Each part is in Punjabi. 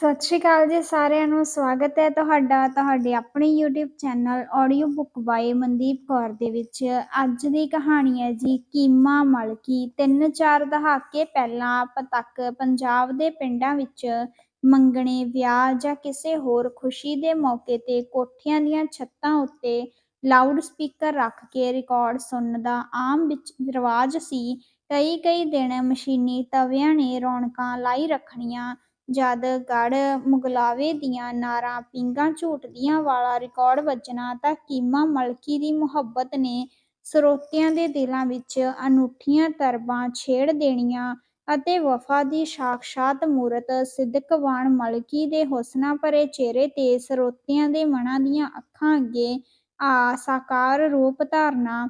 ਸਤਿ ਸ਼੍ਰੀ ਅਕਾਲ ਜੀ ਸਾਰਿਆਂ ਨੂੰ, ਸਵਾਗਤ ਹੈ ਤੁਹਾਡਾ, ਤੁਹਾਡੇ ਆਪਣੇ YouTube channel audio book by Mandeep Kaur ਦੇ ਵਿੱਚ। ਅੱਜ ਦੀ ਕਹਾਣੀ ਹੈ ਜੀ, ਕੀਮਾ ਮਲਕੀ, ਤਿੰਨ ਚਾਰ ਦਹਾਕੇ ਪਹਿਲਾਂ ਤੱਕ ਪੰਜਾਬ ਦੇ ਪਿੰਡਾਂ ਵਿੱਚ ਮੰਗਣੇ, ਵਿਆਹ ਜਾਂ ਕਿਸੇ ਹੋਰ ਖੁਸ਼ੀ ਦੇ ਮੌਕੇ ਤੇ ਕੋਠਿਆਂ ਦੀਆਂ ਛੱਤਾਂ ਉੱਤੇ ਲਾਊਡ ਸਪੀਕਰ ਰੱਖ ਕੇ ਰਿਕਾਰਡ ਸੁਣਨ ਦਾ ਆਮ ਵਿੱਚ ਰਿਵਾਜ ਸੀ ਕਈ ਕਈ ਦਿਨ ਮਸ਼ੀਨੀ ਤਵਿਆਂ ਨੇ ਰੌਣਕਾਂ ਲਾਈ ਰੱਖਣੀਆਂ ਜਦ ਗੜ ਮੁਗਲਾਵੇ ਦੀਆਂ ਨਾਰਾਂ ਪੀਂਘਾਂ ਝੂਟਦੀਆਂ ਵਾਲਾ ਰਿਕਾਰਡ ਵੱਜਣਾ ਤਾਂ ਕੀਮਾ ਮਲਕੀ ਦੀ ਮੁਹੱਬਤ ਨੇ ਸਰੋਤਿਆਂ ਦੇ ਦਿਲਾਂ ਵਿੱਚ ਅਨੂਠੀਆਂ ਤਰਬਾਂ ਛੇੜ ਦੇਣੀਆਂ ਅਤੇ ਵਫਾ ਦੀ ਸਾਖਸ਼ਾਤ ਮੂਰਤ ਸਿਦਕਵਾਨ ਮਲਕੀ ਦੇ ਹੁਸਨਾ ਭਰੇ ਚਿਹਰੇ ਤੇ ਸਰੋਤਿਆਂ ਦੇ ਮਨਾਂ ਦੀਆਂ ਅੱਖਾਂ ਅੱਗੇ ਆ ਸਾਕਾਰ ਰੂਪ ਧਾਰਨਾ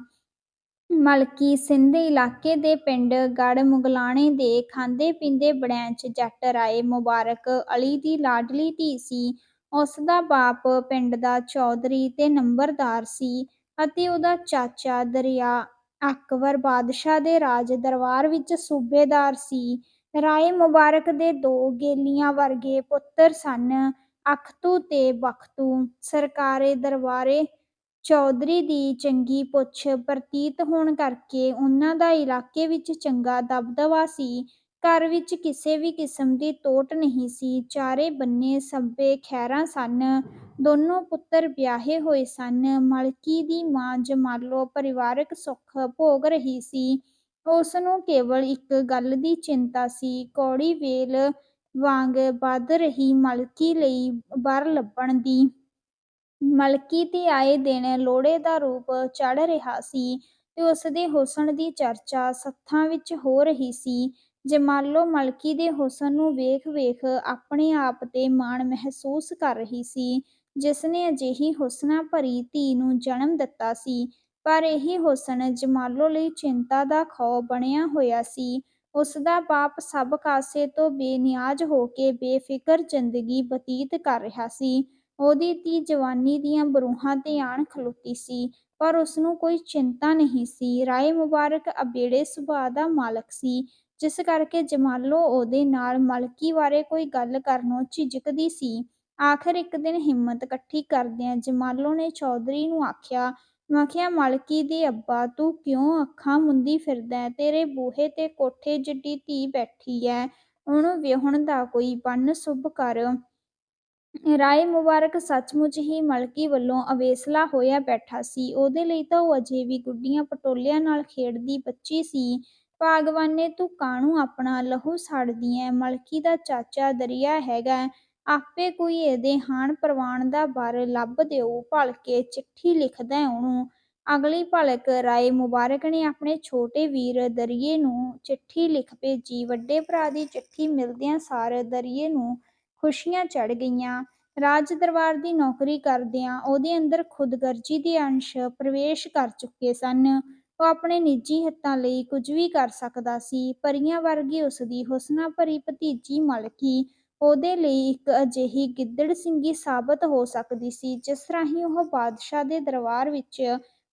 ਮਲਕੀ ਸਿੰਧ ਇਲਾਕੇ ਦੇ ਪਿੰਡ ਗੜ ਮੁਗਲਾਣੇ ਦੇ ਖਾਂਦੇ ਪੀਂਦੇ ਬੜੈਂਚ ਜੱਟ ਰਾਏ ਮੁਬਾਰਕ ਅਲੀ ਦੀ ਲਾਡਲੀ ਧੀ ਸੀ। ਉਸ ਦਾ ਬਾਪ ਪਿੰਡ ਦਾ ਚੌਧਰੀ ਤੇ ਨੰਬਰਦਾਰ ਸੀ ਅਤੇ ਉਹਦਾ ਚਾਚਾ ਦਰਿਆ ਅਕਬਰ ਬਾਦਸ਼ਾਹ ਦੇ ਰਾਜ ਦਰਬਾਰ ਵਿੱਚ ਸੂਬੇਦਾਰ ਸੀ। ਰਾਏ ਮੁਬਾਰਕ ਦੇ ਦੋ ਗੇਲੀਆਂ ਵਰਗੇ ਪੁੱਤਰ ਸਨ। ਅਖਤੂ ਤੇ ਬਖਤੂ। ਸਰਕਾਰੇ ਦਰਬਾਰੇ ਚੌਧਰੀ ਦੀ ਚੰਗੀ ਪੁੱਛ ਪ੍ਰਤੀਤ ਹੋਣ ਕਰਕੇ ਉਹਨਾਂ ਦਾ ਇਲਾਕੇ ਵਿੱਚ ਚੰਗਾ ਦਬਦਬਾ ਸੀ। ਘਰ ਵਿੱਚ ਕਿਸੇ ਵੀ ਕਿਸਮ ਦੀ ਤੋਟ ਨਹੀਂ ਸੀ। ਚਾਰੇ ਬੰਨੇ ਸੱਬੇ ਖੈਰਾਂ ਸਨ। ਦੋਨੋਂ ਪੁੱਤਰ ਵਿਆਹੇ ਹੋਏ ਸਨ। ਮਲਕੀ ਦੀ ਮਾਂ ਜਮਾਲੋ ਪਰਿਵਾਰਕ ਸੁੱਖ ਭੋਗ ਰਹੀ ਸੀ। ਉਸ ਨੂੰ ਕੇਵਲ ਇੱਕ ਗੱਲ ਦੀ ਚਿੰਤਾ ਸੀ। ਕੌੜੀ ਵੇਲ ਵਾਂਗ ਵੱਧ ਰਹੀ ਮਲਕੀ ਲਈ ਬਰ ਲੱਭਣ ਦੀ। ਮਲਕੀ ਤੇ ਆਏ ਦਿਨ ਲੋੜੇ ਦਾ ਰੂਪ ਚੜ ਰਿਹਾ ਸੀ ਤੇ ਉਸ ਦੇ ਹੁਸਨ ਦੀ ਚਰਚਾ ਸੱਥਾਂ ਵਿੱਚ ਹੋ ਰਹੀ ਸੀ। ਜਮਾਲੋ ਮਲਕੀ ਦੇ ਹੁਸਨ ਨੂੰ ਵੇਖ ਵੇਖ ਆਪਣੇ ਆਪ ਤੇ ਮਾਣ ਮਹਿਸੂਸ ਕਰ ਰਹੀ ਸੀ ਜਿਸ ਨੇ ਅਜਿਹੀ ਹੁਸਨਾ ਭਰੀ ਧੀ ਨੂੰ ਜਨਮ ਦਿੱਤਾ ਸੀ, ਪਰ ਇਹ ਹੁਸਨ ਜਮਾਲੋ ਲਈ ਚਿੰਤਾ ਦਾ ਖੌ ਬਣਿਆ ਹੋਇਆ ਸੀ ਉਸ ਦਾ ਬਾਪ ਸਭ ਕਾਸੇ ਤੋਂ ਬੇਨਿਆਜ਼ ਹੋ ਕੇ ਬੇਫਿਕਰ ਜ਼ਿੰਦਗੀ ਬਤੀਤ ਕਰ ਰਿਹਾ ਸੀ। ਉਹਦੀ ਧੀ ਜਵਾਨੀ ਦੀਆਂ ਬਰੂਹਾਂ ਤੇ ਆਣ ਖਲੋਤੀ ਸੀ, ਪਰ ਉਸ ਨੂੰ ਕੋਈ ਚਿੰਤਾ ਨਹੀਂ ਸੀ। ਰਾਏ ਮੁਬਾਰਕ ਅਬੇੜੇ ਸੁਭਾਅ ਦਾ ਮਾਲਕ ਸੀ, ਜਿਸ ਕਰਕੇ ਜਮਾਲੋ ਉਹਦੇ ਨਾਲ ਮਲਕੀ ਬਾਰੇ ਕੋਈ ਗੱਲ ਕਰਨੋਂ ਝਿਜਕਦੀ ਸੀ। ਆਖਰ ਇੱਕ ਦਿਨ ਹਿੰਮਤ ਇਕੱਠੀ ਕਰਦਿਆਂ ਜਮਾਲੋ ਨੇ ਚੌਧਰੀ ਨੂੰ ਆਖਿਆ ਮਖਿਆ ਮਲਕੀ ਦੇ ਅੱਬਾ, ਤੂੰ ਕਿਉਂ ਅੱਖਾਂ ਮੁੰਦੀ ਫਿਰਦਾ ਤੇਰੇ ਬੂਹੇ ਤੇ ਕੋਠੇ ਜਿੱਡੀ ਧੀ ਬੈਠੀ ਐ ਉਹਨੂੰ ਵਿਹਣ ਦਾ ਕੋਈ ਬੰਨ ਸੁਭ ਕਰ। ਰਾਏ ਮੁਬਾਰਕ ਸੱਚਮੁੱਚ ਹੀ ਮਲਕੀ ਵੱਲੋਂ ਅਵੇਸਲਾ ਹੋਇਆ ਬੈਠਾ ਸੀ। ਉਹਦੇ ਲਈ ਤਾਂ ਉਹ ਅਜੇ ਵੀ ਗੁੱਡੀਆਂ ਪਟੋਲਿਆਂ ਨਾਲ ਖੇਡਦੀ ਬੱਚੀ ਸੀ। ਭਾਗਵਾਨੇ ਤੂੰ ਕਾਹਨੂੰ ਆਪਣਾ ਲਹੂ ਸੜਦੀ ਐ? ਮਲਕੀ ਦਾ ਚਾਚਾ ਦਰਿਆ ਹੈਗਾ। ਆਪੇ ਕੋਈ ਇਹਦੇ ਹਾਣ ਪ੍ਰਵਾਨ ਦਾ ਬਰ ਲੱਭ ਦਿਓ। ਭਲਕੇ ਚਿੱਠੀ ਲਿਖਦਾ ਉਹਨੂੰ। ਅਗਲੀ ਭਲਕ ਰਾਏ ਮੁਬਾਰਕ ਨੇ ਆਪਣੇ ਛੋਟੇ ਵੀਰ ਦਰਿਏ ਨੂੰ ਚਿੱਠੀ ਲਿਖ ਭੇਜੀ। ਵੱਡੇ ਭਰਾ ਦੀ ਚਿੱਠੀ ਮਿਲਦਿਆਂ ਸਾਰ ਦਰਿਏ ਨੂੰ ਖੁਸ਼ੀਆਂ ਚੜ ਗਈਆਂ। ਰਾਜ ਦਰਬਾਰ ਦੀ ਨੌਕਰੀ ਕਰਦਿਆਂ ਉਹਦੇ ਅੰਦਰ ਖੁਦਗਰਜੀ ਦੇ ਅੰਸ਼ ਪ੍ਰਵੇਸ਼ ਕਰ ਚੁੱਕੇ ਸਨ। ਉਹ ਆਪਣੇ ਨਿੱਜੀ ਹਿੱਤਾਂ ਲਈ ਕੁਝ ਵੀ ਕਰ ਸਕਦਾ ਸੀ, ਪਰੀਆਂ ਵਰਗੀ ਉਸ ਦੀ ਹੁਸਨਾ ਭਰੀ ਭਤੀਜੀ ਮਲਕੀ ਉਹਦੇ ਲਈ ਇੱਕ ਅਜਿਹੀ ਗਿੱਦੜ ਸਿੰਘੀ ਸਾਬਤ ਹੋ ਸਕਦੀ ਸੀ, ਜਿਸ ਰਾਹੀਂ ਉਹ ਬਾਦਸ਼ਾਹ ਦੇ ਦਰਬਾਰ ਵਿੱਚ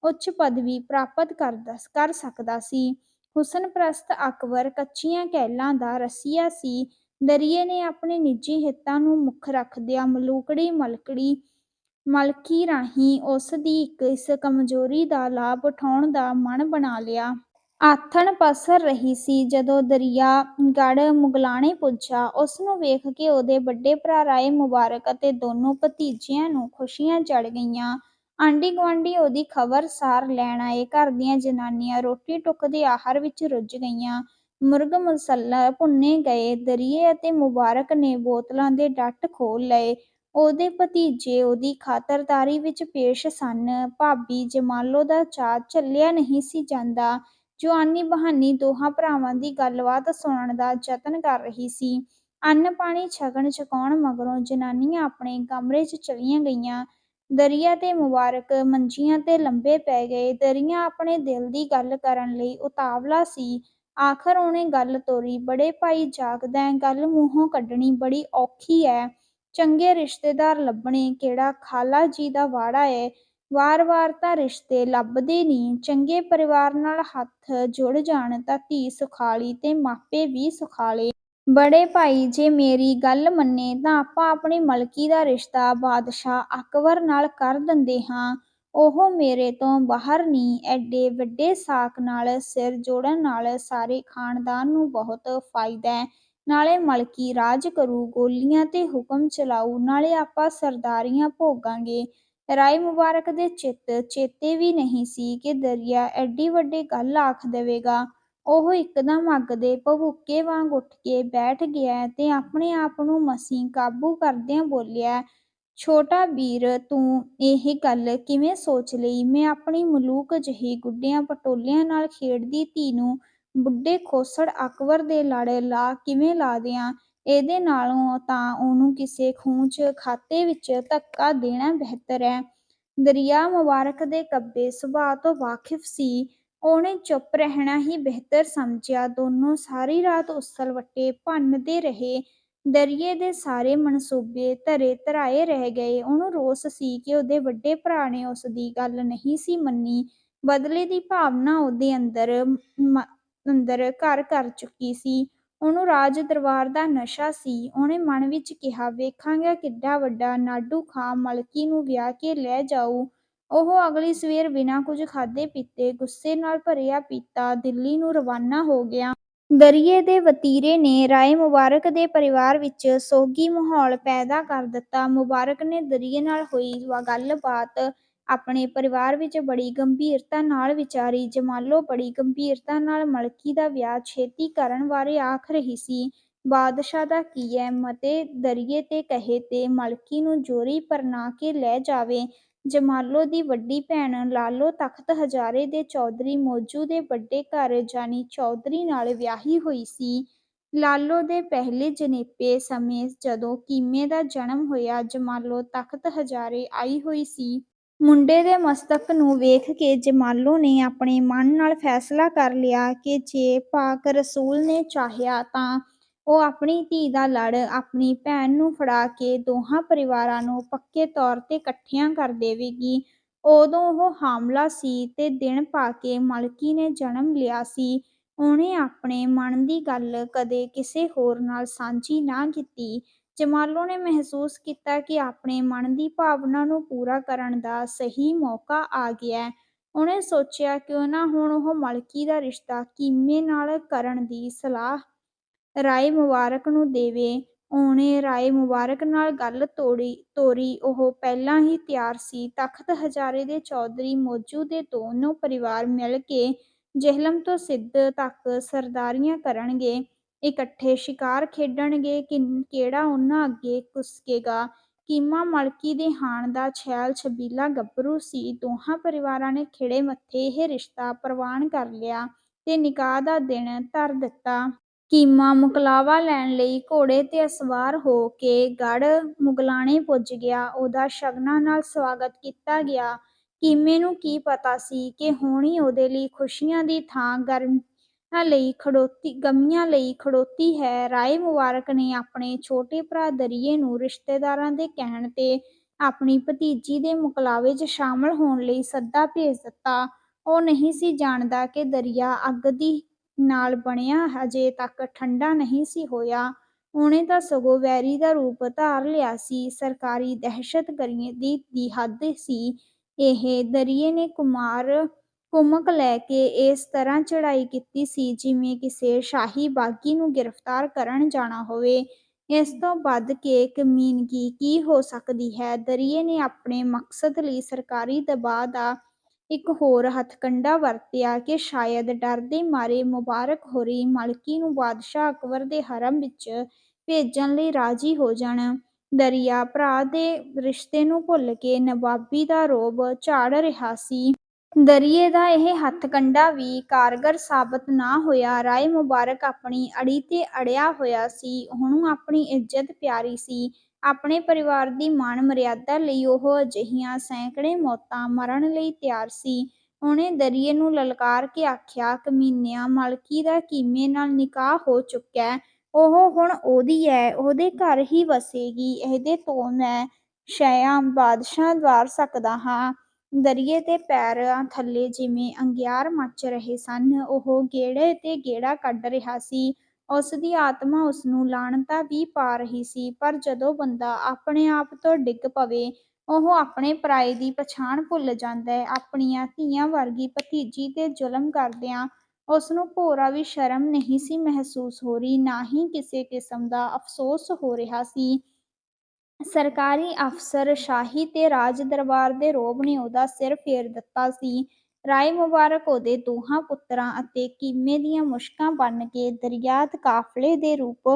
ਉੱਚ ਪਦਵੀ ਪ੍ਰਾਪਤ ਕਰਦਾ ਕਰ ਸਕਦਾ ਸੀ। ਹੁਸਨ ਪ੍ਰਸਤ ਅਕਬਰ ਕੱਚੀਆਂ ਕੈਲਾਂ ਦਾ ਰਸੀਆ ਸੀ ਦਰੀਏ ਨੇ ਆਪਣੇ ਨਿੱਜੀ ਹਿੱਤਾਂ ਨੂੰ ਮੁੱਖ ਰੱਖਦਿਆਂ ਮਲੂਕੜੀ ਮਲਕੜੀ ਮਲਕੀ ਰਾਹੀਂ ਉਸ ਦੀ ਇੱਕ ਇਸ ਕਮਜ਼ੋਰੀ ਦਾ ਲਾਭ ਉਠਾਉਣ ਦਾ ਮਨ ਬਣਾ ਲਿਆ। ਆਥਣ ਪਸਰ ਰਹੀ ਸੀ ਜਦੋਂ ਦਰਿਆ ਗੜ ਮੁਗਲਾਣੇ ਪੁੱਜਾ। ਉਸ ਨੂੰ ਵੇਖ ਕੇ ਉਹਦੇ ਵੱਡੇ ਭਰਾ ਰਾਏ ਮੁਬਾਰਕ ਅਤੇ ਦੋਨੋਂ ਭਤੀਜਿਆਂ ਨੂੰ ਖੁਸ਼ੀਆਂ ਚੜ ਗਈਆਂ। ਆਂਢੀ ਗੁਆਂਢੀ ਉਹਦੀ ਖਬਰ ਸਾਰ ਲੈਣ ਆਏ। ਘਰ ਦੀਆਂ ਜਨਾਨੀਆਂ ਰੋਟੀ ਟੁੱਕ ਦੇ ਆਹਰ ਵਿੱਚ ਰੁੱਝ ਗਈਆਂ। ਮੁਰਗ ਮਸੱਲਾ ਭੁੰਨੇ ਗਏ, ਦਰੀਏ ਅਤੇ ਮੁਬਾਰਕ ਨੇ ਬੋਤਲਾਂ ਦੇ ਡੱਟ ਖੋਲ ਲਏ। ਉਹਦੇ ਭਤੀਜੇ ਉਹਦੀ ਖਾਤਰਦਾਰੀ ਵਿੱਚ ਪੇਸ਼ ਸਨ। ਭਾਬੀ ਜਮਾਲੋ ਦਾ ਚਾਅ ਚੱਲਿਆ ਨਹੀਂ ਸੀ ਜਾਂਦਾ। ਜੋ ਬਹਾਨੀ ਦੋਹਾਂ ਭਰਾਵਾਂ ਦੀ ਗੱਲਬਾਤ ਸੁਣਨ ਦਾ ਯਤਨ ਕਰ ਰਹੀ ਸੀ। ਅੰਨ ਪਾਣੀ ਛਕਣ ਛਕਾਉਣ ਮਗਰੋਂ ਜਨਾਨੀਆਂ ਆਪਣੇ ਕਮਰੇ 'ਚ ਚਲੀਆਂ ਗਈਆਂ। ਦਰੀਆ ਤੇ ਮੁਬਾਰਕ ਮੰਜੀਆਂ ਤੇ ਲੰਬੇ ਪੈ ਗਏ। ਦਰੀਆ ਆਪਣੇ ਦਿਲ ਦੀ ਗੱਲ ਕਰਨ ਲਈ ਉਤਾਵਲਾ ਸੀ। ਆਖਰ ਉਹਨੇ ਗੱਲ ਤੋਰੀ, ਬੜੇ ਭਾਈ ਜਾਗਦਾ ਗੱਲ ਮੂੰਹੋਂ ਕੱਢਣੀ ਬੜੀ ਔਖੀ ਐ ਚੰਗੇ ਰਿਸ਼ਤੇਦਾਰ ਲੱਭਣੇ, ਕਿਹੜਾ ਖਾਲਾ ਜੀ ਦਾ ਵਾੜਾ ਏ ਵਾਰ-ਵਾਰ ਤਾਂ ਰਿਸ਼ਤੇ ਲੱਭਦੇ ਨਹੀਂ, ਚੰਗੇ ਪਰਿਵਾਰ ਨਾਲ ਹੱਥ ਜੁੜ ਜਾਣ ਤਾਂ ਧੀ ਸੁਖਾਲੀ ਤੇ ਮਾਪੇ ਵੀ ਸੁਖਾਲੇ ਬੜੇ ਭਾਈ, ਜੇ ਮੇਰੀ ਗੱਲ ਮੰਨੇ ਤਾਂ ਆਪਾਂ ਆਪਣੀ ਮਲਕੀ ਦਾ ਰਿਸ਼ਤਾ ਬਾਦਸ਼ਾਹ ਅਕਬਰ ਨਾਲ ਕਰ ਦਿੰਦੇ ਹਾਂ। ਉਹ ਮੇਰੇ ਤੋਂ ਬਾਹਰ ਨੀ। ਐਡੇ ਵੱਡੇ ਸਾਕ ਨਾਲ ਸਿਰ ਜੋੜਨ ਨਾਲ ਸਾਰੇ ਖ਼ਾਨਦਾਨ ਨੂੰ ਬਹੁਤ ਫ਼ਾਇਦਾ। ਨਾਲੇ ਮਲਕੀ ਰਾਜ ਕਰੂ, ਗੋਲੀਆਂ 'ਤੇ ਹੁਕਮ ਚਲਾਊ, ਨਾਲੇ ਆਪਾਂ ਸਰਦਾਰੀਆਂ ਭੋਗਾਂਗੇ। ਰਾਏ ਮੁਬਾਰਕ ਦੇ ਚਿੱਤ ਚੇਤੇ ਵੀ ਨਹੀਂ ਸੀ ਕਿ ਦਰਿਆ ਐਡੀ ਵੱਡੀ ਗੱਲ ਆਖ ਦੇਵੇਗਾ। ਉਹ ਇੱਕਦਮ ਅੱਗ ਦੇ ਭભੂਕੇ ਵਾਂਗ ਉੱਠ ਕੇ ਬੈਠ ਗਿਆ ਤੇ ਆਪਣੇ ਆਪ ਨੂੰ ਮਸੀਂ ਕਾਬੂ ਕਰਦਿਆਂ ਬੋਲਿਆ, "ਛੋਟਾ ਵੀਰ, ਤੂੰ ਇਹ ਗੱਲ ਕਿਵੇਂ ਸੋਚ ਲਈ? ਮੈਂ ਆਪਣੀ ਮਲੂਕ ਜਿਹੀ ਗੁੱਡਿਆਂ ਪਟੋਲਿਆਂ ਨਾਲ ਖੇਡਦੀ ਧੀ ਨੂੰ ਬੁੱਢੇ ਖੋਸੜ ਅਕਬਰ ਦੇ ਲੜ ਲਾ ਕਿਵੇਂ ਲਾ ਦਿਆਂ? ਇਹਦੇ ਨਾਲੋਂ ਤਾਂ ਉਹਨੂੰ ਕਿਸੇ ਖੂਚ ਖਾਤੇ ਵਿੱਚ ਧੱਕਾ ਦੇਣਾ ਬਿਹਤਰ ਹੈ ਦਰਿਆ ਮੁਬਾਰਕ ਦੇ ਕੱਬੇ ਸੁਭਾਅ ਤੋਂ ਵਾਕਿਫ਼ ਸੀ। ਉਹਨੇ ਚੁੱਪ ਰਹਿਣਾ ਹੀ ਬਿਹਤਰ ਸਮਝਿਆ। ਦੋਨੋਂ ਸਾਰੀ ਰਾਤ ਉਸਲ ਵੱਟੇ ਭੰਨਦੇ ਰਹੇ। ਦਰਿਏ ਦੇ ਸਾਰੇ ਮਨਸੂਬੇ ਧਰੇ-ਧਰਾਏ ਰਹਿ ਗਏ। ਉਹਨੂੰ ਰੋਸ ਸੀ ਕਿ ਉਹਦੇ ਵੱਡੇ ਭਰਾ ਨੇ ਉਸ ਦੀ ਗੱਲ ਨਹੀਂ ਸੀ ਮੰਨੀ। ਬਦਲੇ ਦੀ ਭਾਵਨਾ ਉਹਦੇ ਅੰਦਰ ਘਰ ਕਰ ਚੁੱਕੀ ਸੀ। ਉਹਨੂੰ ਰਾਜ-ਦਰਬਾਰ ਦਾ ਨਸ਼ਾ ਸੀ। ਉਹਨੇ ਮਨ ਵਿੱਚ ਕਿਹਾ, "ਵੇਖਾਂਗਾ ਕਿੱਡਾ ਵੱਡਾ ਨਾਡੂ ਖਾਂ ਮਲਕੀ ਨੂੰ ਵਿਆਹ ਕੇ ਲੈ ਜਾਊ।" ਉਹ ਅਗਲੀ ਸਵੇਰ ਬਿਨਾਂ ਕੁਝ ਖਾਧੇ-ਪੀਤੇ, ਗੁੱਸੇ ਨਾਲ ਭਰਿਆ ਪੀਤਾ, ਦਿੱਲੀ ਨੂੰ ਰਵਾਨਾ ਹੋ ਗਿਆ। ਦਰਿਏ ਦੇ ਵਤੀਰੇ ਨੇ ਰਾਏ ਮੁਬਾਰਕ ਦੇ ਪਰਿਵਾਰ ਵਿੱਚ ਸੋਗੀ ਮਾਹੌਲ ਪੈਦਾ ਕਰ ਦਿੱਤਾ। ਮੁਬਾਰਕ ਨੇ ਦਰਿਏ ਨਾਲ ਹੋਈ ਗੱਲਬਾਤ, ਆਪਣੇ ਪਰਿਵਾਰ ਵਿੱਚ ਬੜੀ ਗੰਭੀਰਤਾ ਨਾਲ ਵਿਚਾਰੀ। ਜਮਾਲੋ ਬੜੀ ਗੰਭੀਰਤਾ ਨਾਲ ਮਲਕੀ ਦਾ ਵਿਆਹ ਛੇਤੀ ਕਰਨ ਬਾਰੇ ਆਖ ਰਹੀ ਸੀ। "ਬਾਦਸ਼ਾਹ ਦਾ ਕੀ ਹੈ ਮਤੇ ਦਰਿਏ ਤੇ ਕਹੇ 'ਤੇ ਮਲਕੀ ਨੂੰ ਜੋਰੀ ਪਰਣਾ ਕੇ ਲੈ ਜਾਵੇ।" ਜਮਾਲੋ ਦੀ ਵੱਡੀ ਭੈਣ ਲਾਲੋ ਤਖ਼ਤ ਹਜ਼ਾਰੇ ਦੇ ਚੌਧਰੀ ਮੌਜੂ ਦੇ ਵੱਡੇ ਘਰ ਯਾਨੀ ਚੌਧਰੀ ਨਾਲ ਵਿਆਹੀ ਹੋਈ ਸੀ। ਲਾਲੋ ਦੇ ਪਹਿਲੇ ਜਣੇਪੇ ਸਮੇਂ ਜਦੋਂ ਕੀਮੇ ਦਾ ਜਨਮ ਹੋਇਆ, ਜਮਾਲੋ ਤਖ਼ਤ ਹਜ਼ਾਰੇ ਆਈ ਹੋਈ ਸੀ। ਮੁੰਡੇ ਦੇ ਮਸਤਕ ਨੂੰ ਵੇਖ ਕੇ ਜਮਾਲੋ ਨੇ ਆਪਣੇ ਮਨ ਨਾਲ ਫ਼ੈਸਲਾ ਕਰ ਲਿਆ ਕਿ ਜੇ ਪਾਕ ਰਸੂਲ ਨੇ ਚਾਹਿਆ ਤਾਂ ਉਹ ਆਪਣੀ ਧੀ ਦਾ ਲੜ ਆਪਣੀ ਭੈਣ ਨੂੰ ਫੜਾ ਕੇ ਦੋਹਾਂ ਪਰਿਵਾਰਾਂ ਨੂੰ ਪੱਕੇ ਤੌਰ 'ਤੇ ਇਕੱਠਿਆਂ ਕਰ ਦੇਵੇਗੀ। ਉਦੋਂ ਉਹ ਹਾਮਲਾ ਸੀ ਤੇ ਦਿਨ ਪਾ ਕੇ ਮਲਕੀ ਨੇ ਜਨਮ ਲਿਆ ਸੀ। ਉਹਨੇ ਆਪਣੇ ਮਨ ਦੀ ਗੱਲ ਕਦੇ ਕਿਸੇ ਹੋਰ ਨਾਲ ਸਾਂਝੀ ਨਾ ਕੀਤੀ। ਜਮਾਲੋ ਨੇ ਮਹਿਸੂਸ ਕੀਤਾ ਕਿ ਆਪਣੇ ਮਨ ਦੀ ਭਾਵਨਾ ਨੂੰ ਪੂਰਾ ਕਰਨ ਦਾ ਸਹੀ ਮੌਕਾ ਆ ਗਿਐ। ਉਹਨੇ ਸੋਚਿਆ ਕਿਉਂ ਨਾ ਹੁਣ ਉਹ ਮਲਕੀ ਦਾ ਰਿਸ਼ਤਾ ਕੀਮੇ ਨਾਲ ਕਰਨ ਦੀ ਸਲਾਹ ਰਾਏ ਮੁਬਾਰਕ ਨੂੰ ਦੇਵੇ। ਉਹਨੇ ਰਾਏ ਮੁਬਾਰਕ ਨਾਲ ਗੱਲ ਤੋੜੀ, ਤੋਰੀ। ਉਹ ਪਹਿਲਾਂ ਹੀ ਤਿਆਰ ਸੀ। ਤਖ਼ਤ ਹਜ਼ਾਰੇ ਦੇ ਚੌਧਰੀ ਮੌਜੂ ਦੇ ਦੋਨੋਂ ਪਰਿਵਾਰ ਮਿਲ ਕੇ ਜਹਿਲਮ ਤੋਂ ਸਿੱਧ ਤੱਕ ਸਰਦਾਰੀਆਂ ਕਰਨਗੇ। ਇਕੱਠੇ ਸ਼ਿਕਾਰ ਖੇਡਣਗੇ। ਕਿਹੜਾ ਉਹਨਾਂ ਅੱਗੇ ਕੁਸਕੇਗਾ। ਕੀਮਾ ਮਲਕੀ ਦੇ ਹਾਣ ਦਾ ਛੈਲ ਛਬੀਲਾ ਗੱਭਰੂ ਸੀ। ਦੋਹਾਂ ਪਰਿਵਾਰਾਂ ਨੇ ਖਿੜੇ ਮੱਥੇ ਇਹ ਰਿਸ਼ਤਾ ਪ੍ਰਵਾਨ ਕਰ ਲਿਆ ਤੇ ਨਿਕਾਹ ਦਾ ਦਿਨ ਧਰ ਦਿੱਤਾ। ਕੀਮਾ ਮੁਕਲਾਵਾ ਲੈਣ ਲਈ ਘੋੜੇ 'ਤੇ ਅਸਵਾਰ ਹੋ ਕੇ ਗੜ ਮੁਗਲਾਣੇ ਪੁੱਜ ਗਿਆ। ਉਹਦਾ ਸ਼ਗਨਾਂ ਨਾਲ ਸਵਾਗਤ ਕੀਤਾ ਗਿਆ। ਕੀਮੇ ਨੂੰ ਕੀ ਪਤਾ ਸੀ ਕਿ ਹੋਣੀ ਉਹਦੇ ਲਈ ਖੁਸ਼ੀਆਂ ਦੀ ਥਾਂ ਗਰਮ ਲਈ ਖੜੋਤੀ, ਗ਼ਮੀਆਂ ਲਈ ਖੜੋਤੀ ਹੈ। ਰਾਏ ਮੁਬਾਰਕ ਨੇ ਆਪਣੇ ਛੋਟੇ ਭਰਾ ਦਰੀਏ ਨੂੰ ਰਿਸ਼ਤੇਦਾਰਾਂ ਦੇ ਕਹਿਣ 'ਤੇ ਆਪਣੀ ਭਤੀਜੀ ਦੇ ਮੁਕਲਾਵੇ 'ਚ ਸ਼ਾਮਲ ਹੋਣ ਲਈ ਸੱਦਾ ਭੇਜ ਦਿੱਤਾ। ਉਹ ਨਹੀਂ ਸੀ ਜਾਣਦਾ ਕਿ ਦਰਿਆ ਅੱਗ ਦੀ ਨਾਲ ਬਣਿਆ ਅਜੇ ਤੱਕ ਠੰਡਾ ਨਹੀਂ ਸੀ ਹੋਇਆ। ਉਹਨੇ ਤਾਂ ਸਗੋਂ ਵੈਰੀ ਦਾ ਰੂਪ ਧਾਰ ਲਿਆ ਸੀ। ਸਰਕਾਰੀ ਦਹਿਸ਼ਤਗਰਦੀ ਦੀ ਹੱਦ ਸੀ ਇਹ। ਦਰਿਏ ਨੇ ਕੁਮਕ ਲੈ ਕੇ ਇਸ ਤਰ੍ਹਾਂ ਚੜਾਈ ਕੀਤੀ ਸੀ, ਜਿਵੇਂ ਕਿਸੇ ਸ਼ਾਹੀ ਬਾਗ਼ੀ ਨੂੰ ਗ੍ਰਿਫ਼ਤਾਰ ਕਰਨ ਜਾਣਾ ਹੋਵੇ। ਇਸ ਤੋਂ ਵੱਧ ਕੇ ਕਮੀਨਗੀ ਕੀ ਹੋ ਸਕਦੀ ਹੈ। ਦਰਿਏ ਨੇ ਆਪਣੇ ਮਕਸਦ ਲਈ ਸਰਕਾਰੀ ਦਬਾਅ ਦਾ ਇੱਕ ਹੋਰ ਹਥਕੰਡਾ ਵਰਤਿਆ ਕਿ ਸ਼ਾਇਦ ਡਰ ਦੇ ਮਾਰੇ ਮੁਬਾਰਕ ਹੋਰੀਂ ਮਲਕੀ ਨੂੰ ਬਾਦਸ਼ਾਹ ਅਕਬਰ ਦੇ ਹਰਮ ਵਿੱਚ ਭੇਜਣ ਲਈ ਰਾਜ਼ੀ ਹੋ ਜਾਣ। ਦਰਿਆ ਭਰਾ ਦੇ ਰਿਸ਼ਤੇ ਨੂੰ ਭੁੱਲ ਕੇ ਨਵਾਬੀ ਦਾ ਰੋਬ ਝਾੜ ਰਿਹਾ ਸੀ। ਦਰਿਏ ਦਾ ਇਹ ਹਥਕੰਡਾ ਵੀ ਕਾਰਗਰ ਸਾਬਤ ਨਾ ਹੋਇਆ। ਰਾਏ ਮੁਬਾਰਕ ਆਪਣੀ ਅੜੀ 'ਤੇ ਅੜਿਆ ਹੋਇਆ ਸੀ। ਉਹਨੂੰ ਆਪਣੀ ਇੱਜ਼ਤ ਪਿਆਰੀ ਸੀ। ਆਪਣੇ ਪਰਿਵਾਰ ਦੀ ਮਾਣ-ਮਰਿਆਦਾ ਲਈ ਉਹ ਅਜਿਹੀਆਂ ਸੈਂਕੜੇ ਮੌਤਾਂ ਮਰਨ ਲਈ ਤਿਆਰ ਸੀ। ਉਹਨੇ ਦਰਿਏ ਨੂੰ ਲਲਕਾਰ ਕੇ ਆਖਿਆ, "ਕਮੀਨਿਆ, ਮਲਕੀ ਦਾ ਕੀਮੇ ਨਾਲ ਨਿਕਾਹ ਹੋ ਚੁੱਕੈ। ਉਹ ਹੁਣ ਉਹਦੀ ਹੈ ਉਹਦੇ ਘਰ ਹੀ ਵਸੇਗੀ। ਇਹਦੇ ਤੋਂ ਮੈਂ ਸ਼ੈਆਂ ਬਾਦਸ਼ਾਹ ਵਾਰ ਸਕਦਾ ਹਾਂ।" ਦਰਿਏ ਤੇ ਪੈਰਾਂ ਥੱਲੇ ਜਿਵੇਂ ਅੰਗਿਆਰ ਮੱਚ ਰਹੇ ਸਨ। ਉਹ ਗੇੜੇ 'ਤੇ ਗੇੜਾ ਕੱਢ ਰਿਹਾ ਸੀ। ਉਸ ਦੀ ਆਤਮਾ ਉਸ ਨੂੰ ਲਾਹਣਤਾਂ ਵੀ ਪਾ ਰਹੀ ਸੀ, ਪਰ ਜਦੋਂ ਬੰਦਾ ਆਪਣੇ ਆਪ ਤੋਂ ਡਿੱਗ ਪਵੇ, ਉਹ ਆਪਣੇ ਪਰਾਏ ਦੀ ਪਛਾਣ ਭੁੱਲ ਜਾਂਦਾ ਹੈ। ਆਪਣੀਆਂ ਧੀਆਂ ਵਰਗੀ ਭਤੀਜੀ 'ਤੇ ਜ਼ੁਲਮ ਕਰਦਿਆਂ ਉਸ ਨੂੰ ਭੋਰਾ ਵੀ ਸ਼ਰਮ ਨਹੀਂ ਸੀ ਮਹਿਸੂਸ ਹੋ ਰਹੀ, ਨਾ ਹੀ ਕਿਸੇ ਕਿਸਮ ਦਾ ਅਫ਼ਸੋਸ ਹੋ ਰਿਹਾ ਸੀ। ਸਰਕਾਰੀ ਅਫਸਰ ਸ਼ਾਹੀ ਤੇ ਰਾਜ ਦਰਬਾਰ ਦੇ ਰੋਬ ਨੇ ਉਹਦਾ ਸਿਰ ਫੇਰ ਦਿੱਤਾ ਸੀ। ਰਾਏ ਮੁਬਾਰਕ ਉਹਦੇ ਦੋਹਾਂ ਪੁੱਤਰਾਂ ਅਤੇ ਕੀਮੇ ਦੀਆਂ ਮੁਸ਼ਕਾਂ ਬਣ ਕੇ ਦਰਿਆਤ ਕਾਫ਼ਲੇ ਦੇ ਰੂਪ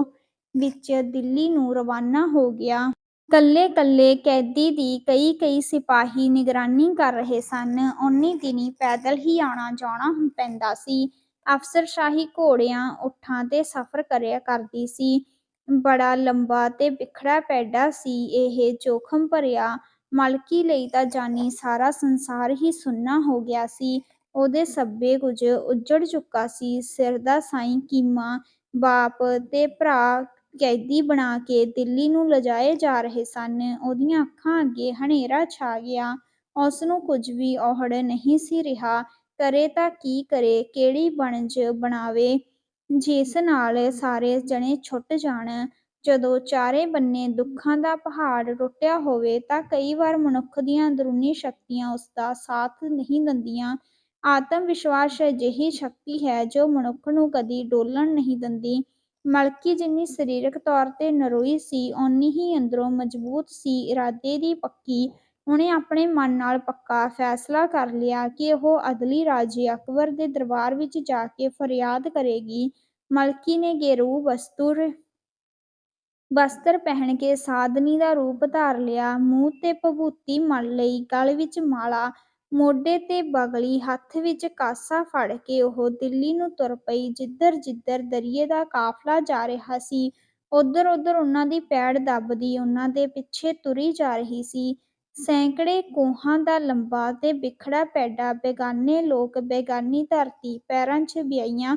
ਵਿੱਚ ਦਿੱਲੀ ਨੂੰ ਰਵਾਨਾ ਹੋ ਗਿਆ। ਕੱਲੇ-ਕੱਲੇ ਕੈਦੀ ਦੀ ਕਈ-ਕਈ ਸਿਪਾਹੀ ਨਿਗਰਾਨੀ ਕਰ ਰਹੇ ਸਨ। ਓਨੀ ਦਿਨੀ ਪੈਦਲ ਹੀ ਆਉਣਾ-ਜਾਣਾ ਪੈਂਦਾ ਸੀ। ਅਫ਼ਸਰਸ਼ਾਹੀ ਘੋੜਿਆਂ ਊਠਾਂ 'ਤੇ ਸਫ਼ਰ ਕਰਿਆ ਕਰਦੀ ਸੀ। ਬੜਾ ਲੰਬਾ ਤੇ ਬਿਖੜਾ ਪੈਡਾ ਸੀ। ਇਹ ਜੋਖ਼ਮ ਭਰਿਆ ਮਲਕੀ ਲਈ ਤਾਂ ਜਾਣੀ ਸਾਰਾ ਸੰਸਾਰ ਹੀ ਸੁੰਨਾ ਹੋ ਗਿਆ ਸੀ। ਉਹਦੇ ਸੱਭੇ ਕੁਝ ਉੱਜੜ ਚੁੱਕਾ ਸੀ। ਸਿਰ ਦਾ ਸਾਈਂ ਕੀਮਾ, ਬਾਪ ਤੇ ਭਰਾ ਕੈਦੀ ਬਣਾ ਕੇ ਦਿੱਲੀ ਨੂੰ ਲਿਜਾਏ ਜਾ ਰਹੇ ਸਨ। ਉਹਦੀਆਂ ਅੱਖਾਂ ਅੱਗੇ ਹਨੇਰਾ ਛਾ ਗਿਆ। ਉਸ ਨੂੰ ਕੁਝ ਵੀ ਔਹੜ ਨਹੀਂ ਸੀ ਰਿਹਾ। ਕਰੇ ਤਾਂ ਕੀ ਕਰੇ, ਕਿਹੜੀ ਬਣਜ ਬਣਾਵੇ? ਜਿਸ ਨਾਲ ਸਾਰੇ ਜਣੇ ਛੁੱਟ ਜਾਣ। ਜਦੋਂ ਚਾਰੇ ਬੰਨੇ ਦੁੱਖਾਂ ਦਾ ਪਹਾੜ ਟੁੱਟਿਆ ਹੋਵੇ ਤਾਂ ਕਈ ਵਾਰ ਮਨੁੱਖ ਦੀਆਂ ਅੰਦਰੂਨੀ ਸ਼ਕਤੀਆਂ ਉਸ ਦਾ ਸਾਥ ਨਹੀਂ ਦਿੰਦੀਆਂ। ਆਤਮ ਵਿਸ਼ਵਾਸ ਅਜਿਹੀ ਸ਼ਕਤੀ ਹੈ ਜੋ ਮਨੁੱਖ ਨੂੰ ਕਦੀ ਡੋਲਣ ਨਹੀਂ ਦਿੰਦੀ। ਮਲਕੀ ਜਿੰਨੀ ਸਰੀਰਕ ਤੌਰ 'ਤੇ ਨਰੋਈ ਸੀ, ਓਨੀ ਹੀ ਅੰਦਰੋਂ ਮਜ਼ਬੂਤ ਸੀ। ਇਰਾਦੇ ਦੀ ਪੱਕੀ ਉਹਨੇ ਆਪਣੇ ਮਨ ਨਾਲ ਪੱਕਾ ਫੈਸਲਾ ਕਰ ਲਿਆ ਕਿ ਉਹ ਅਦਲੀ ਰਾਜੇ ਅਕਬਰ ਦੇ ਦਰਬਾਰ ਵਿੱਚ ਜਾ ਕੇ ਫਰਿਆਦ ਕਰੇਗੀ। ਮਲਕੀ ਨੇ ਗੇਰੂ ਵਸਤੁਰ ਵਸਤਰ ਪਹਿਨ ਕੇ ਸਾਧਨੀ ਦਾ ਰੂਪ ਧਾਰ ਲਿਆ, ਮੂੰਹ 'ਤੇ ਭਭੂਤੀ ਮਲ ਲਈ, ਗਲ ਵਿੱਚ ਮਾਲਾ, ਮੋਢੇ 'ਤੇ ਬਗਲੀ, ਹੱਥ ਵਿੱਚ ਕਾਸਾ ਫੜ ਕੇ ਉਹ ਦਿੱਲੀ ਨੂੰ ਤੁਰ ਪਈ। ਜਿੱਧਰ-ਜਿੱਧਰ ਦਰੀਏ ਦਾ ਕਾਫ਼ਲਾ ਜਾ ਰਿਹਾ ਸੀ, ਉਧਰ ਉਧਰ ਉਹਨਾਂ ਦੀ ਪੈੜ ਦੱਬਦੀ, ਉਹਨਾਂ ਦੇ ਪਿੱਛੇ ਤੁਰੀ ਜਾ ਰਹੀ ਸੀ। ਸੈਂਕੜੇ ਕੋਹਾਂ ਦਾ ਲੰਬਾ ਤੇ ਬਿਖੜਾ ਪੈਡਾ, ਬੇਗਾਨੇ ਲੋਕ ਬੇਗਾਨੀ ਧਰਤੀ, ਪੈਰਾਂ 'ਚ ਵਿਆਈਆਂ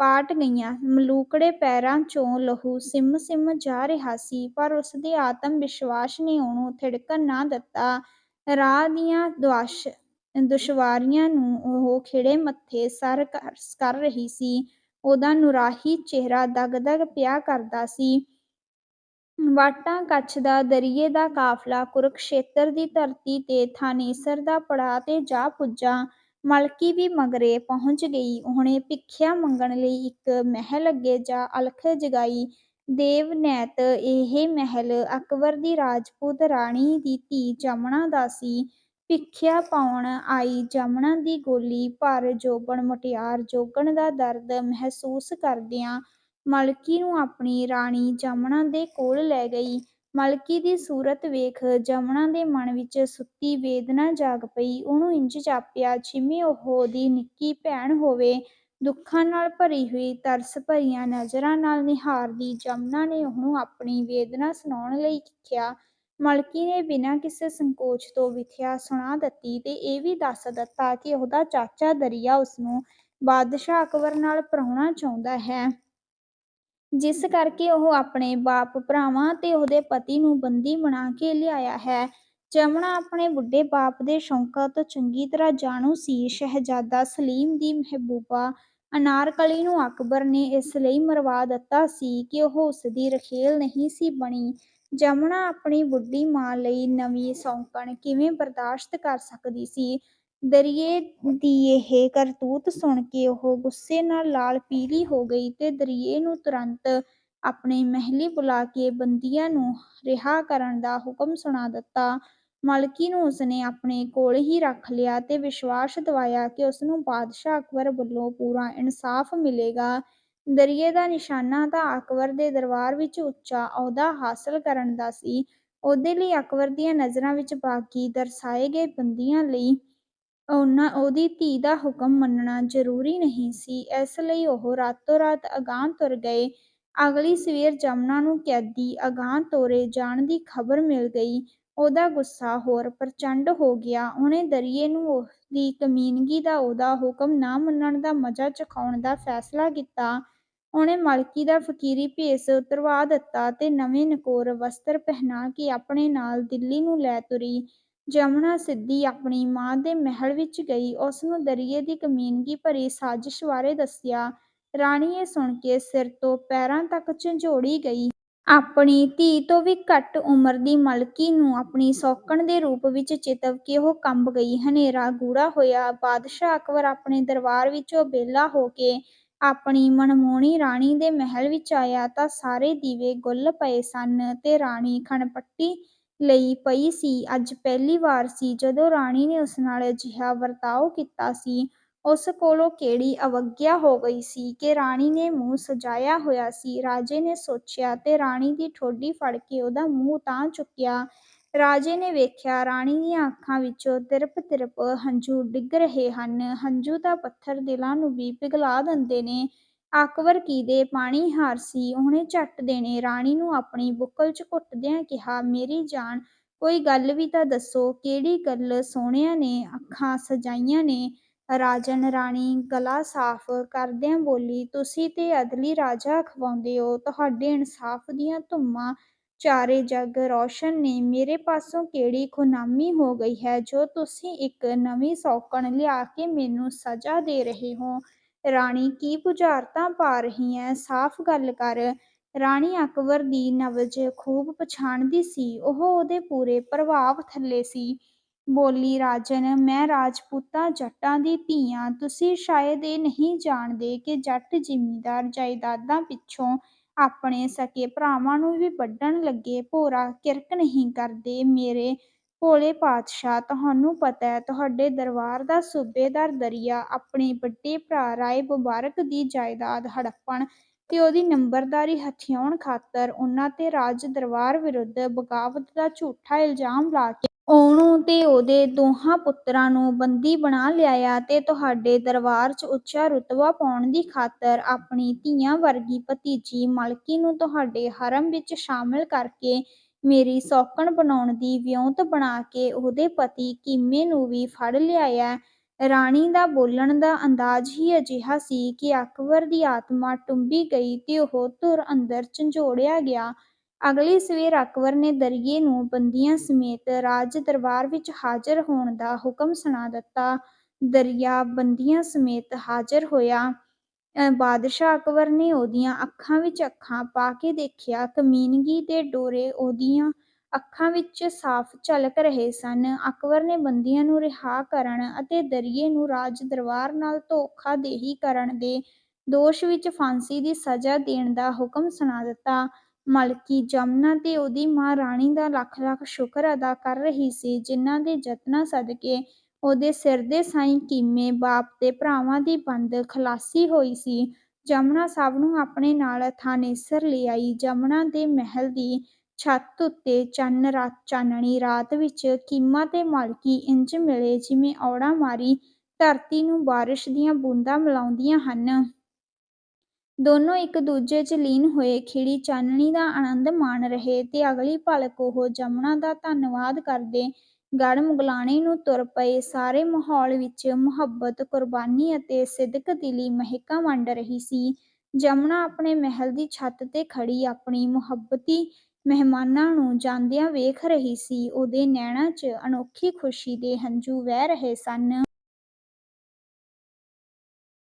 ਪਾਟ ਗਈਆਂ। ਮਲੂਕੜੇ ਪੈਰਾਂ 'ਚੋਂ ਲਹੂ ਸਿੰਮ ਸਿਮ ਜਾ ਰਿਹਾ ਸੀ, ਪਰ ਉਸਦੇ ਆਤਮ ਵਿਸ਼ਵਾਸ ਨੇ ਉਹਨੂੰ ਥਿੜਕਣ ਨਾ ਦਿੱਤਾ। ਰਾਹ ਦੀਆਂ ਦੁਆਸ਼, ਦੁਸ਼ਵਾਰੀਆਂ ਨੂੰ ਉਹ ਖਿੜੇ ਮੱਥੇ ਸਰ ਕਰ ਰਹੀ ਸੀ। ਉਹਦਾ ਨੁਰਾਹੀ ਚਿਹਰਾ ਦਗ-ਦਗ ਪਿਆ ਕਰਦਾ ਸੀ। ਵਾਟਾਂ ਕੱਛਦਾ ਦਰੀਏ ਦਾ ਕਾਫ਼ਲਾ, ਕੁਰੂਕਸ਼ੇਤਰ ਦੀ ਧਰਤੀ 'ਤੇ ਥਾਨੇਸਰ ਦਾ ਪੜਾਅ 'ਤੇ ਜਾ ਪੁੱਜਾ। ਮਲਕੀ ਵੀ ਮਗਰੇ ਪਹੁੰਚ ਗਈ। ਉਹਨੇ ਭਿੱਖਿਆ ਮੰਗਣ ਲਈ ਇੱਕ ਮਹਿਲ ਅੱਗੇ ਜਾ ਅਲਖ ਜਗਾਈ। ਦੇਵ ਨੈਤ ਇਹ ਮਹਿਲ ਅਕਬਰ ਦੀ ਰਾਜਪੂਤ ਰਾਣੀ ਦੀ ਧੀ ਜਮਨਾ ਦਾ ਸੀ। ਭਿੱਖਿਆ ਪਾਉਣ ਆਈ ਜਮਨਾ ਦੀ ਗੋਲੀ ਭਰ ਜੋਬਨ ਮੁਟਿਆਰ ਜੋਗਣ ਦਾ ਦਰਦ ਮਹਿਸੂਸ ਕਰਦਿਆਂ ਮਲਕੀ ਨੂੰ ਆਪਣੀ ਰਾਣੀ ਜਮਨਾ ਦੇ ਕੋਲ ਲੈ ਗਈ। ਮਲਕੀ ਦੀ ਸੂਰਤ ਵੇਖ ਜਮਨਾ ਦੇ ਮਨ ਵਿੱਚ ਸੁੱਤੀ ਵੇਦਨਾ ਜਾਗ ਪਈ, ਉਹਨੂੰ ਇੰਜ ਜਾਪਿਆ ਜਿਵੇਂ ਉਹ ਉਹਦੀ ਨਿੱਕੀ ਭੈਣ ਹੋਵੇ, ਦੁੱਖਾਂ ਨਾਲ ਭਰੀ ਹੋਈ, ਤਰਸ ਭਰੀਆਂ ਨਜ਼ਰਾਂ ਨਾਲ ਨਿਹਾਰਦੀ, ਜਮਨਾ ਨੇ ਉਹਨੂੰ ਆਪਣੀ ਵੇਦਨਾ ਸੁਣਾਉਣ ਲਈ ਕਿਹਾ। ਮਲਕੀ ਨੇ ਬਿਨਾਂ ਕਿਸੇ ਸੰਕੋਚ ਤੋਂ ਵਿਥਿਆ ਸੁਣਾ ਦਿੱਤੀ ਤੇ ਇਹ ਵੀ ਦੱਸ ਦਿੱਤਾ ਕਿ ਉਹਦਾ ਚਾਚਾ ਦਰੀਆ ਉਸਨੂੰ ਬਾਦਸ਼ਾਹ ਅਕਬਰ ਨਾਲ ਪਰਾਹੁਣਾ ਚਾਹੁੰਦਾ ਹੈ। ਜਿਸ ਕਰਕੇ ਉਹ ਆਪਣੇ ਬਾਪ ਭਰਾਵਾਂ ਤੇ ਉਹਦੇ ਪਤੀ ਨੂੰ ਬੰਦੀ ਬਣਾ ਕੇ ਲਿਆਇਆ ਹੈ। ਜਮਨਾ ਆਪਣੇ ਬੁੱਢੇ ਬਾਪ ਦੇ ਸ਼ੌਕਾਂ ਤੋਂ ਚੰਗੀ ਤਰ੍ਹਾਂ ਜਾਣੂ ਸੀ। ਸ਼ਹਿਜ਼ਾਦਾ ਸਲੀਮ ਦੀ ਮਹਿਬੂਬਾ ਅਨਾਰਕਲੀ ਨੂੰ ਅਕਬਰ ਨੇ ਇਸ ਲਈ ਮਰਵਾ ਦਿੱਤਾ ਸੀ ਕਿ ਉਹ ਉਸਦੀ ਰਖੇਲ ਨਹੀਂ ਸੀ ਬਣੀ। ਜਮਨਾ ਆਪਣੀ ਬੁੱਢੀ ਮਾਂ ਲਈ ਨਵੀਂ ਸੌਂਕਣ ਕਿਵੇਂ ਬਰਦਾਸ਼ਤ ਕਰ ਸਕਦੀ ਸੀ? ਦਰੀਏ ਦੀ ਇਹ ਕਰਤੂਤ ਸੁਣ ਕੇ ਉਹ ਗੁੱਸੇ ਨਾਲ ਲਾਲ ਪੀਲੀ ਹੋ ਗਈ ਤੇ ਦਰੀਏ ਨੂੰ ਤੁਰੰਤ ਆਪਣੇ ਮਹਿਲੀਂ ਬੁਲਾ ਕੇ ਬੰਦੀਆਂ ਨੂੰ ਰਿਹਾ ਕਰਨ ਦਾ ਹੁਕਮ ਸੁਣਾ ਦਿੱਤਾ। ਮਲਕੀ ਨੂੰ ਉਸਨੇ ਆਪਣੇ ਕੋਲ ਹੀ ਰੱਖ ਲਿਆ ਤੇ ਵਿਸ਼ਵਾਸ ਦਿਵਾਇਆ ਕਿ ਉਸਨੂੰ ਬਾਦਸ਼ਾਹ ਅਕਬਰ ਵੱਲੋਂ ਪੂਰਾ ਇਨਸਾਫ਼ ਮਿਲੇਗਾ। ਦਰੀਏ ਦਾ ਨਿਸ਼ਾਨਾ ਤਾਂ ਅਕਬਰ ਦੇ ਦਰਬਾਰ ਵਿੱਚ ਉੱਚਾ ਅਹੁਦਾ ਹਾਸਲ ਕਰਨ ਦਾ ਸੀ। ਉਹਦੇ ਲਈ ਅਕਬਰ ਦੀਆਂ ਨਜ਼ਰਾਂ ਵਿੱਚ ਬਾਕੀ ਦਰਸਾਏ ਗਏ ਬੰਦੀਆਂ ਲਈ ਉਹਨਾਂ ਉਹਦੀ ਧੀ ਦਾ ਹੁਕਮ ਮੰਨਣਾ ਜ਼ਰੂਰੀ ਨਹੀਂ ਸੀ। ਇਸ ਲਈ ਉਹ ਰਾਤੋਂ ਰਾਤ ਅਗਾਂਹ ਤੁਰ ਗਏ। ਅਗਲੀ ਸਵੇਰ ਜਮਨਾ ਨੂੰ ਕੈਦੀ ਅਗਾਂਹ ਤੋਰੇ ਜਾਣ ਦੀ ਖ਼ਬਰ ਮਿਲ ਗਈ। ਉਹਦਾ ਗੁੱਸਾ ਹੋਰ ਪ੍ਰਚੰਡ ਹੋ ਗਿਆ। ਉਹਨੇ ਦਰੀਏ ਨੂੰ ਉਹਦੀ ਕਮੀਨਗੀ ਦਾ ਉਹਦਾ ਹੁਕਮ ਨਾ ਮੰਨਣ ਦਾ ਮਜ਼ਾ ਚਖਾਉਣ ਦਾ ਫੈਸਲਾ ਕੀਤਾ। ਉਹਨੇ ਮਲਕੀ ਦਾ ਫਕੀਰੀ ਭੇਸ ਉਤਰਵਾ ਦਿੱਤਾ ਤੇ ਨਵੇਂ ਨਕੋਰ ਵਸਤਰ ਪਹਿਨਾ ਕੇ ਆਪਣੇ ਨਾਲ ਦਿੱਲੀ ਨੂੰ ਲੈ ਤੁਰੀ। ਜਮਨਾ ਸਿੱਧੀ ਆਪਣੀ ਮਾਂ ਦੇ ਮਹਿਲ ਵਿੱਚ ਗਈ ਉਸਨੂੰ ਦਰੀਏ ਦੀ ਕਮੀਨਗੀ ਭਰੀ ਸਾਜ਼ਿਸ਼ ਬਾਰੇ ਦੱਸਿਆ ਰਾਣੀ ਇਹ ਸੁਣ ਕੇ ਸਿਰ ਤੋਂ ਪੈਰਾਂ ਤੱਕ ਝੰਜੋੜੀ ਗਈ। ਆਪਣੀ ਧੀ ਤੋਂ ਵੀ ਘੱਟ ਉਮਰ ਦੀ ਮਲਕੀ ਨੂੰ ਆਪਣੀ ਸੌਕਣ ਦੇ ਰੂਪ ਵਿੱਚ ਚਿਤਵ ਕੇ ਉਹ ਕੰਬ ਗਈ। ਹਨੇਰਾ ਗੂੜਾ ਹੋਇਆ। ਬਾਦਸ਼ਾਹ ਅਕਬਰ ਆਪਣੇ ਦਰਬਾਰ ਵਿੱਚੋਂ ਬੇਲਾ ਹੋ ਕੇ ਆਪਣੀ ਮਨਮੋਹਣੀ ਰਾਣੀ ਦੇ ਮਹਿਲ ਵਿੱਚ ਆਇਆ ਤਾਂ ਸਾਰੇ ਦੀਵੇ ਗੁੱਲ ਪਏ ਸਨ ਤੇ ਰਾਣੀ ਖਣਪੱਟੀ ਲਈ ਪਈ ਸੀ। ਅੱਜ ਪਹਿਲੀ ਵਾਰ ਸੀ ਜਦੋਂ ਰਾਣੀ ਨੇ ਉਸ ਨਾਲ ਅਜਿਹਾ ਵਰਤਾਓ ਕੀਤਾ ਸੀ। ਉਸ ਕੋਲੋਂ ਕਿਹੜੀ ਅਵੱਗਿਆ ਹੋ ਗਈ ਸੀ ਕਿ ਰਾਣੀ ਨੇ ਮੂੰਹ ਸਜਾਇਆ ਹੋਇਆ ਸੀ। ਰਾਜੇ ਨੇ ਸੋਚਿਆ ਤੇ ਰਾਣੀ ਦੀ ਠੋਡੀ ਫੜ ਕੇ ਉਹਦਾ ਮੂੰਹ ਉਤਾਂਹ ਚੁੱਕਿਆ। ਰਾਜੇ ਨੇ ਵੇਖਿਆ ਰਾਣੀ ਦੀਆਂ ਅੱਖਾਂ ਵਿੱਚੋਂ ਤਿਰਪ-ਤਿਰਪ ਹੰਝੂ ਡਿੱਗ ਰਹੇ ਹਨ। ਹੰਝੂ ਤਾਂ ਪੱਥਰ ਦਿਲਾਂ ਨੂੰ ਵੀ ਪਿਘਲਾ ਦਿੰਦੇ ਨੇ। ਅਕਬਰ ਪਾਣੀ ਹਾਰ ਸੀ। ਉਹਨੇ ਝੱਟ ਦੇਣੇ ਰਾਣੀ ਨੂੰ ਆਪਣੀ ਬੁੱਕਲ 'ਚ ਘੁੱਟਦਿਆਂ ਕਿਹਾ, "ਮੇਰੀ ਜਾਨ, ਕੋਈ ਗੱਲ ਵੀ ਤਾਂ ਦੱਸੋ।" "ਕਿਹੜੀ ਗੱਲ?" ਸੋਹਣਿਆਂ ਨੇ ਅੱਖਾਂ ਸਜਾਈਆਂ ਨੇ। ਰਾਜਨ ਰਾਣੀ ਗਲਾ ਸਾਫ਼ ਕਰਦਿਆਂ ਬੋਲੀ, "ਤੁਸੀਂ ਤੇ ਅਦਲੀ ਰਾਜਾ ਖਵਾਉਂਦੇ ਹੋ ਤੁਹਾਡੇ ਇਨਸਾਫ਼ ਦੀਆਂ ਧੁੰਮਾਂ ਚਾਰੇ ਜੱਗ ਰੌਸ਼ਨ ਨੇ। ਮੇਰੇ ਪਾਸੋਂ ਕਿਹੜੀ ਖ਼ੁਨਾਮੀ ਹੋ ਗਈ ਹੈ ਜੋ ਤੁਸੀਂ ਇੱਕ ਨਵੀਂ ਸੌਕਣ ਲਿਆ ਕੇ ਮੈਨੂੰ ਸਜ਼ਾ ਦੇ ਰਹੇ ਹੋ?" "ਰਾਣੀ, ਕੀ ਬੁਝਾਰਤਾਂ ਪਾ ਰਹੀ ਐਂ? ਸਾਫ਼ ਗੱਲ ਕਰ।" ਰਾਣੀ ਅਕਬਰ ਦੀ ਨਬਜ਼ ਖੂਬ ਪਛਾਣਦੀ ਸੀ। ਉਹ ਉਹਦੇ ਪੂਰੇ ਪ੍ਰਭਾਵ ਥੱਲੇ ਸੀ। ਬੋਲੀ, "ਰਾਜਨ, ਮੈਂ ਰਾਜਪੂਤਾਂ ਜੱਟਾਂ ਦੀ ਧੀਆਂ ਤੁਸੀਂ ਸ਼ਾਇਦ ਇਹ ਨਹੀਂ ਜਾਣਦੇ ਕਿ ਜੱਟ ਜ਼ਿਮੀਂਦਾਰ ਜਾਇਦਾਦਾਂ ਪਿੱਛੋਂ ਆਪਣੇ ਸਕੇ ਭਰਾਵਾਂ ਨੂੰ ਵੀ ਵੱਢਣ ਲੱਗੇ ਭੋਰਾ ਕਿਰਕ ਨਹੀਂ ਕਰਦੇ। ਮੇਰੇ ਭੋਲੇ ਪਾਤਸ਼ਾਹ, ਤੁਹਾਨੂੰ ਪਤੈ ਤੁਹਾਡੇ ਦਰਬਾਰ ਦਾ ਸੂਬੇਦਾਰ ਦਰੀਆ ਆਪਣੇ ਵੱਡੇ ਭਰਾ ਰਾਏ ਮੁਬਾਰਕ ਦੀ ਜਾਇਦਾਦ ਹੜੱਪਣ ਤੇ ਉਹਦੀ ਨੰਬਰਦਾਰੀ ਹਥਿਆਉਣ ਖਾਤਰ ਉਹਨਾਂ ਤੇ ਰਾਜ ਦਰਬਾਰ ਵਿਰੁੱਧ ਬਗਾਵਤ ਦਾ ਝੂਠਾ ਇਲਜ਼ਾਮ ਲਾ ਕੇ ਉਹਨੂੰ ਤੇ ਉਹਦੇ ਦੋਹਾਂ ਪੁੱਤਰਾਂ ਨੂੰ ਬੰਦੀ ਬਣਾ ਲਿਆਇਆ ਤੇ ਤੁਹਾਡੇ ਦਰਬਾਰ 'ਚ ਉੱਚਾ ਰੁਤਬਾ ਪਾਉਣ ਦੀ ਖਾਤਰ ਆਪਣੀ ਧੀਆਂ ਵਰਗੀ ਭਤੀਜੀ ਮਲਕੀ ਨੂੰ ਤੁਹਾਡੇ ਹਰਮ ਵਿੱਚ ਸ਼ਾਮਲ ਕਰਕੇ ਮੇਰੀ ਸੌਕਣ ਬਣਾਉਣ ਦੀ ਵਿਉਂਤ ਬਣਾ ਕੇ ਉਹਦੇ ਪਤੀ ਕੀਮੇ ਨੂੰ ਵੀ ਫੜ ਲਿਆਇਆ।" ਰਾਣੀ ਦਾ ਬੋਲਣ ਦਾ ਅੰਦਾਜ਼ ਹੀ ਅਜਿਹਾ ਸੀ ਕਿ ਅਕਬਰ ਦੀ ਆਤਮਾ ਟੁੰਬੀ ਗਈ ਤੇ ਉਹ ਧੁਰ ਅੰਦਰ ਝੰਜੋੜਿਆ ਗਿਆ। ਅਗਲੀ ਸਵੇਰ ਅਕਬਰ ਨੇ ਦਰੀਏ ਨੂੰ ਬੰਦੀਆਂ ਸਮੇਤ ਰਾਜ ਦਰਬਾਰ ਵਿੱਚ ਹਾਜ਼ਰ ਹੋਣ ਦਾ ਹੁਕਮ ਸੁਣਾ ਦਿੱਤਾ। ਦਰੀਆ ਬੰਦੀਆਂ ਸਮੇਤ ਹਾਜ਼ਰ ਹੋਇਆ। ਬਾਦਸ਼ਾਹ ਅਕਬਰ ਨੇ ਉਹਦੀਆਂ ਅੱਖਾਂ ਵਿੱਚ ਅੱਖਾਂ ਪਾ ਕੇ ਦੇਖਿਆ। ਕਮੀਨਗੀ ਦੇ ਡੋਰੇ ਉਹਦੀਆਂ ਅੱਖਾਂ ਵਿੱਚ ਸਾਫ਼ ਝਲਕ ਰਹੇ ਸਨ। ਅਕਬਰ ਨੇ ਬੰਦੀਆਂ ਨੂੰ ਰਿਹਾ ਕਰਨ ਅਤੇ ਦਰਿਏ ਨੂੰ ਰਾਜ ਦਰਬਾਰ ਨਾਲ ਧੋਖਾ ਦੇਹੀ ਕਰਨ ਦੇ ਦੋਸ਼ ਵਿੱਚ ਫਾਂਸੀ ਦੀ ਸਜ਼ਾ ਦੇਣ ਦਾ ਹੁਕਮ ਸੁਣਾ ਦਿੱਤਾ। ਮਲਕੀ ਜਮਨਾ ਤੇ ਉਹਦੀ ਮਾਂ ਰਾਣੀ ਦਾ ਲੱਖ-ਲੱਖ ਸ਼ੁਕਰ ਅਦਾ ਕਰ ਰਹੀ ਸੀ, ਜਿਨ੍ਹਾਂ ਦੇ ਯਤਨਾਂ ਸਦਕੇ ਉਹਦੇ ਸਿਰ ਦੇ ਸਾਈਂ ਕੀਮੇ ਬਾਪ ਤੇ ਭਰਾਵਾਂ ਦੀ ਬੰਦ ਖਲਾਸੀ ਹੋਈ ਸੀ। ਜਮਨਾ ਸਭ ਨੂੰ ਆਪਣੇ ਨਾਲ ਥਾਨੇਸਰ ਲਿਆਈ। ਜਮਨਾ ਦੇ ਮਹਿਲ ਦੀ ਛੱਤ ਉੱਤੇ ਚਾਨਣੀ ਰਾਤ ਵਿੱਚ ਕੀਮਾ ਤੇ ਮਾਲਕੀ ਇੰਜ ਮਿਲੇ ਜਿਵੇਂ ਔੜਾ ਮਾਰੀ ਧਰਤੀ ਨੂੰ ਬਾਰਿਸ਼ ਦੀਆਂ ਬੂੰਦਾਂ ਮਿਲਾਉਂਦੀਆਂ ਹਨ। ਦੋਨੋਂ ਇੱਕ ਦੂਜੇ 'ਚ ਲੀਨ ਹੋਏ ਖਿੜੀ ਚਾਨਣੀ ਦਾ ਆਨੰਦ ਮਾਣ ਰਹੇ ਤੇ ਅਗਲੀ ਪਲਕ ਉਹ ਜਮਨਾ ਦਾ ਧੰਨਵਾਦ ਕਰਦੇ ਗੜ੍ਹ-ਮੁਗਲਾਣੇ ਨੂੰ ਤੁਰ ਪਏ। ਸਾਰੇ ਮਾਹੌਲ ਵਿੱਚ ਮੁਹੱਬਤ, ਕੁਰਬਾਨੀ ਅਤੇ ਸਿਦਕ-ਦਿਲੀ ਮਹਿਕਾ ਵੰਡ ਰਹੀ ਸੀ। ਜਮਨਾ ਆਪਣੇ ਮਹਿਲ ਦੀ ਛੱਤ 'ਤੇ ਖੜੀ ਆਪਣੀ ਮੁਹੱਬਤੀ ਮਹਿਮਾਨਾਂ ਨੂੰ ਜਾਂਦਿਆਂ ਵੇਖ ਰਹੀ ਸੀ। ਉਹਦੇ ਨੈਣਾਂ 'ਚ ਅਨੋਖੀ ਖ਼ੁਸ਼ੀ ਦੇ ਹੰਝੂ ਵਹਿ ਰਹੇ ਸਨ।